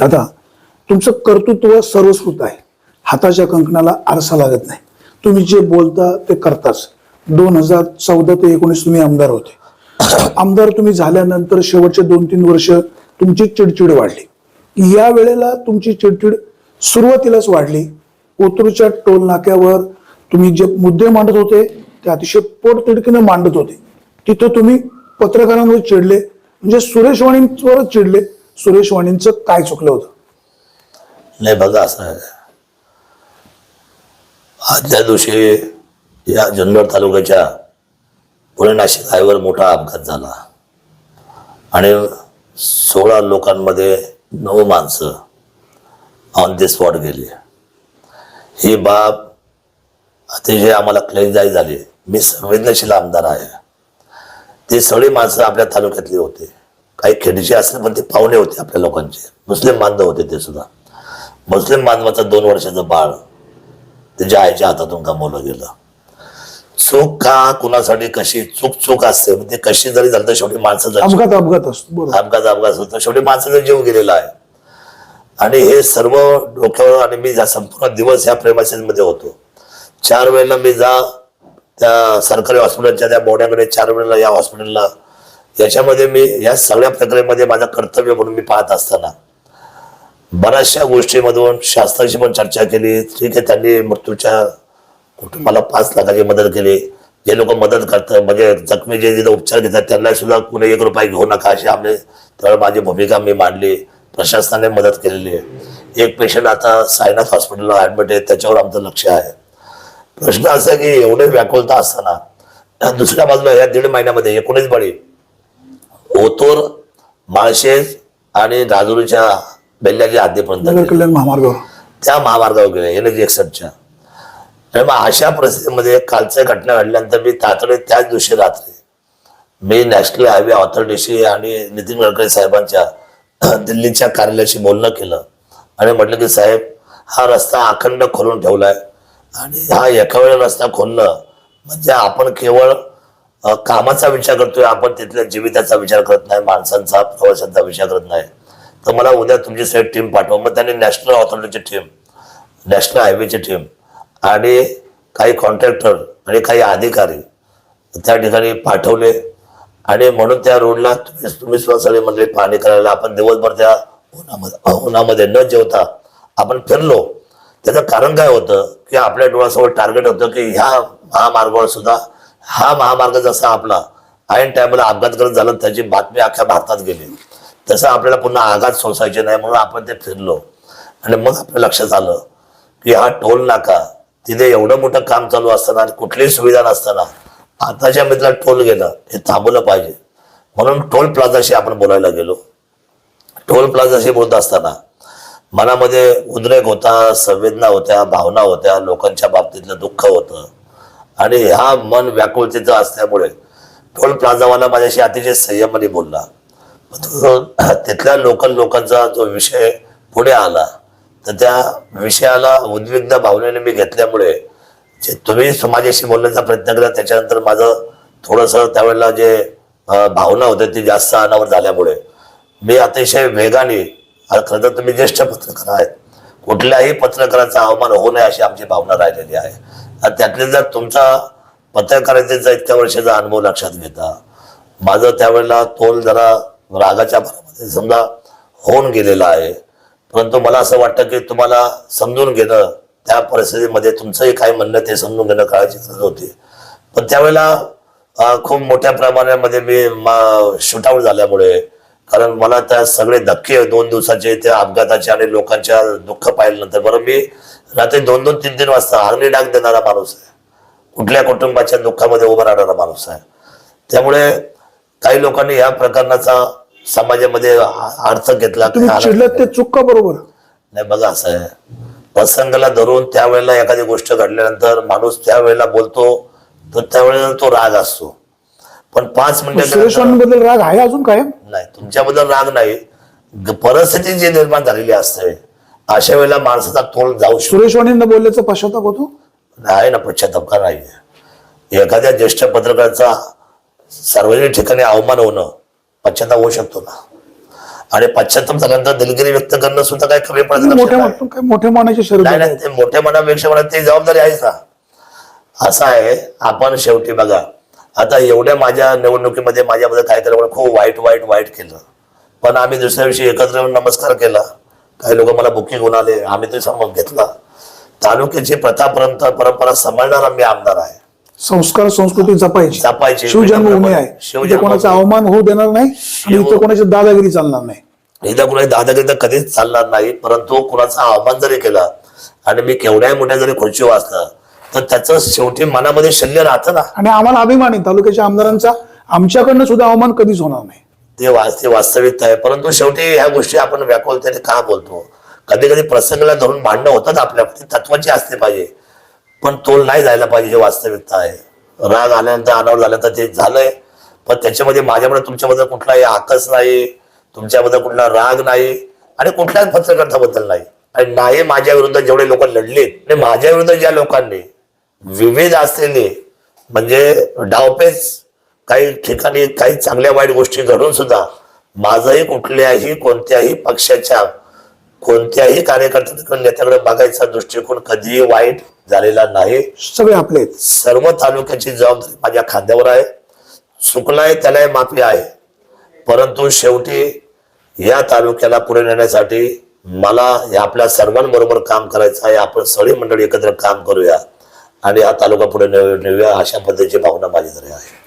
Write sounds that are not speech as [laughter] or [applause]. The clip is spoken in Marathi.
दादा तुमचं कर्तृत्व सर्वस्कृत आहे. हाताच्या कंकणाला आरसा लागत नाही. तुम्ही जे बोलता ते करताच. दोन हजार चौदा ते एकोणीस तुम्ही आमदार होते. आमदार तुम्ही झाल्यानंतर शेवटचे दोन तीन वर्ष तुमची चिडचिड वाढली. या वेळेला तुमची चिडचिड सुरुवातीलाच वाढली. ओतूरच्या टोल नाक्यावर तुम्ही जे मुद्दे मांडत होते ते अतिशय पोटतिडकीने मांडत होते. तिथं तुम्ही पत्रकारांवर चिडले म्हणजे सुरेश वाणींवर चिडले. सुरेश वाणींचं काय चुकलं होतं? नाही बघा असं आहे. आजच्या दिवशी या जुन्नर तालुक्याच्या पुणे नाशिक हायवर मोठा अपघात झाला. आणि सोळा लोकांमध्ये नऊ माणसं ऑन द स्पॉट गेली. ही बाब अतिशय आम्हाला क्लेजाई झाली. मी संवेदनशील आमदार आहे. ती सगळी माणसं आपल्या तालुक्यातली होती. काही खेडीचे असले पण ते पाहुणे होते आपल्या लोकांचे. मुस्लिम बांधव होते ते सुद्धा. मुस्लिम बांधवाचं दोन वर्षाचं बाळ त्याच्या आईच्या हातातून गमावलं गेलं. चूक का कुणासाठी कशी चूक चूक असते ते कशी जरी झालं तर शेवटी माणसाचा अपघात अपघात असतो अपघात अपघात होतो शेवटी माणसाचा जीव गेलेला आहे. आणि हे सर्व डोक्यावर आणि मी जा संपूर्ण दिवस या मध्ये होतो. चार वेळेला मी जा त्या सरकारी हॉस्पिटलच्या त्या बोर्डाकडे चार वेळेला या हॉस्पिटलला त्याच्यामध्ये मी या सगळ्या प्रक्रियेमध्ये माझं कर्तव्य म्हणून मी पाहत असताना बऱ्याचशा गोष्टीमधून शास्त्राशी पण चर्चा केली. ठीक आहे त्यांनी मृत्यूच्या कुटुंबाला पाच लाखाची मदत केली. जे लोक मदत करतात म्हणजे जखमी जे जिथं उपचार घेतात त्यांना सुद्धा कुणी एक रुपया घेऊ नका अशी आम्ही तर माझी भूमिका मी मांडली. प्रशासनाने मदत केलेली आहे. एक पेशंट आता साईनाथ हॉस्पिटलला ॲडमिट आहे त्याच्यावर आमचं लक्ष आहे. प्रश्न असा की एवढे व्याकुलता असताना दुसऱ्या बाजूला या दीड महिन्यामध्ये एकोणीस बळी ओतूर माळशेज आणि राजुरीच्या बेल्ल्याच्या हद्दीपर्यंत. कल्याण महामार्गावर त्या महामार्गावर गेले एन एच एकसष्टच्या मग अशा परिस्थितीमध्ये कालच्या घटना घडल्यानंतर मी तातडीत त्याच दिवशी रात्री मी नॅशनल हायवे ऑथॉरिटीशी आणि नितीन गडकरी साहेबांच्या [clears throat] दिल्लीच्या कार्यालयाशी बोलणं केलं. आणि म्हटलं की साहेब हा रस्ता अखंड खोलून ठेवलाय. आणि हा एका वेळेला रस्ता खोलणं म्हणजे आपण केवळ कामाचा विचार करतोय आपण तिथल्या जीविताचा विचार करत नाही माणसांचा प्रवाशांचा विचार करत नाही. तर मला उद्या तुमची साहेब टीम पाठवा. मग त्यांनी नॅशनल ऑथॉरिटीची टीम नॅशनल हायवेची टीम आणि काही कॉन्ट्रॅक्टर आणि काही अधिकारी त्या ठिकाणी पाठवले. आणि म्हणून त्या रोडला तुम्ही तुम्ही सुद्धा म्हणजे पाणी करायला आपण दिवसभर त्या उन्हामध्ये उन्हामध्ये न जेवता आपण फिरलो. त्याचं कारण काय होतं की आपल्या डोळ्यासमोर टार्गेट होतं की ह्या महामार्गावर सुद्धा हा महामार्ग जसा आपला ऐन टायमाला अपघातग्रस्त झाला त्याची बातमी अख्ख्या भारतात गेली. तसं आपल्याला पुन्हा आघात सोसायचे नाही म्हणून आपण ते फिरलो. आणि मग आपल्या लक्षात आलं की हा टोल नाका. तिथे एवढं मोठं काम चालू असताना आणि कुठलीही सुविधा नसताना आताच्या मित्रात टोल गेलं. हे थांबवलं पाहिजे. म्हणून टोल प्लाझाशी आपण बोलायला गेलो. टोल प्लाझाशी बोलत असताना मनामध्ये उद्रेक होता संवेदना होत्या भावना होत्या लोकांच्या बाबतीतलं दुःख होतं. आणि ह्या मन व्याकुळतेचं असल्यामुळे टोल प्लाझावाला माझ्याशी अतिशय संयमाने बोलला. तिथल्या लोकल लोकांचा जो विषय पुढे आला तर त्या विषयाला उद्विग्न भावनेने मी घेतल्यामुळे जे तुम्ही समाजाशी बोलण्याचा प्रयत्न केला त्याच्यानंतर माझं थोडंसं त्यावेळेला जे भावना होत्या ती जास्त अनावर झाल्यामुळे मी अतिशय वेगाने खरं तर तुम्ही ज्येष्ठ पत्रकार आहेत कुठल्याही पत्रकाराचा अवमान होऊ नये अशी आमची भावना राहिलेली आहे. त्यातले जर तुमचा पत्रकारितेचा इतक्या वर्षाचा अनुभव लक्षात घेता. माझं त्यावेळेला तोल जरा रागाच्या भरामध्ये समजा होऊन गेलेला आहे. परंतु मला असं वाटतं की तुम्हाला समजून घेणं त्या परिस्थितीमध्ये तुमचंही काय म्हणणं ते समजून घेणं काळाची गरज होती. पण त्यावेळेला खूप मोठ्या प्रमाणामध्ये मी मा शूटआउट झाल्यामुळे कारण मला त्या सगळे धक्के दोन दिवसाचे त्या अपघाताचे आणि लोकांच्या दुःख पाहिल्यानंतर. बरं मी रात्री दोन दोन तीन तीन वाजता अग्नी डाग देणारा माणूस आहे. कुठल्या कुटुंबाच्या दुःखामध्ये उभा राहणारा माणूस आहे. त्यामुळे काही लोकांनी या प्रकरणाचा समाजामध्ये अर्थ घेतला. ते चूक बरोबर? नाही बघा असं आहे. प्रसंगाला धरून त्यावेळेला एखादी गोष्ट घडल्यानंतर माणूस त्यावेळेला बोलतो तर त्यावेळेला तो राग असतो. पण पाच सुरेश मिनिटं वाणींबद्दल राग आहे अजून कायम? नाही तुमच्याबद्दल राग नाही. परिस्थिती जी निर्माण झालेली असते अशा वेळेला माणसाचा तोल जाऊ शकतो. सुरेश वाणींना बोलल्याचा पश्चाताप होतो? आहे ना पश्चाताप का नाही? एखाद्या ज्येष्ठ पत्रकाराचा सार्वजनिक ठिकाणी अवमान होणं पश्चाताप होऊ शकतो ना. आणि पश्चाताप झाल्यानंतर दिलगिरी व्यक्त करणं सुद्धा काय कमी पडत मोठ्या काय मोठ्या मानाचे नाही नाही मनापेक्षा मला ती जबाबदारी आहेच ना. असं आहे आपण शेवटी बघा आता एवढ्या माझ्या निवडणुकीमध्ये माझ्याबद्दल काय केलं खूप वाईट वाईट वाईट केलं. पण आम्ही दुसऱ्या दिवशी एकत्र येऊन नमस्कार केला. काही लोक मला बुकिंग होऊन आले आम्ही ते समोर घेतला. तालुक्याची प्रथापर्यंत परंपरा सांभाळणारा मी आमदार आहे. संस्कार संस्कृती जपायची. जपायची. शिवजन्मभूमी आहे इथे शिवजन्मभूमी. कोणाचा अवमान होऊ देणार नाही इथे कोणाची दादागिरी चालणार नाही. एकदा कुणाची दादागिरी तर कधीच चालणार नाही परंतु कुणाचा आव्हान जरी केला आणि मी केवढ्या मोठ्या जरी खुर्ची वाचलं तर त्याचं शेवटी मनामध्ये शल्य राहतं ना. आणि आम्हाला अभिमान आहे. तालुक्याच्या आमदारांचा आमच्याकडनं सुद्धा अवमान कधीच होणार नाही. ते वाच ते वास्तविकता आहे. परंतु शेवटी ह्या गोष्टी आपण व्याकुलतेने का बोलतो? कधी कधी प्रसंगाला धरून भांडणं होतात आपल्यामध्ये तत्वाची असते पाहिजे. पण तोल नाही जायला पाहिजे ही वास्तविकता आहे. राग आल्यानंतर अनावर झाल्यानंतर ते झालंय. पण त्याच्यामध्ये माझ्याबद्दल तुमच्याबद्दल कुठलाही आकस नाही. तुमच्याबद्दल कुठला राग नाही. आणि कुठल्याच पत्रकाराबद्दल नाही. आणि नाही माझ्या विरुद्ध जेवढे लोक लढलेत आणि माझ्या विरुद्ध ज्या लोकांनी विविध असलेले म्हणजे डावपेच काही ठिकाणी काही चांगल्या वाईट गोष्टी घडून सुद्धा माझाही कुठल्याही कोणत्याही पक्षाच्या कोणत्याही कार्यकर्त्याकडे नेत्याकडे बघायचा दृष्टिकोन कधीही वाईट झालेला नाही. सगळे आपले सर्व तालुक्याची जबाबदारी माझ्या खांद्यावर आहे. चुकलाय त्यालाही माफी आहे. परंतु शेवटी या तालुक्याला पुढे नेण्यासाठी मला या आपल्या सर्वांबरोबर काम करायचं आहे. आपण सगळी मंडळी एकत्र काम करूया. आणि हा तालुका पुढे नेऊया अशा पद्धतीची भावना माझी तरी आहे.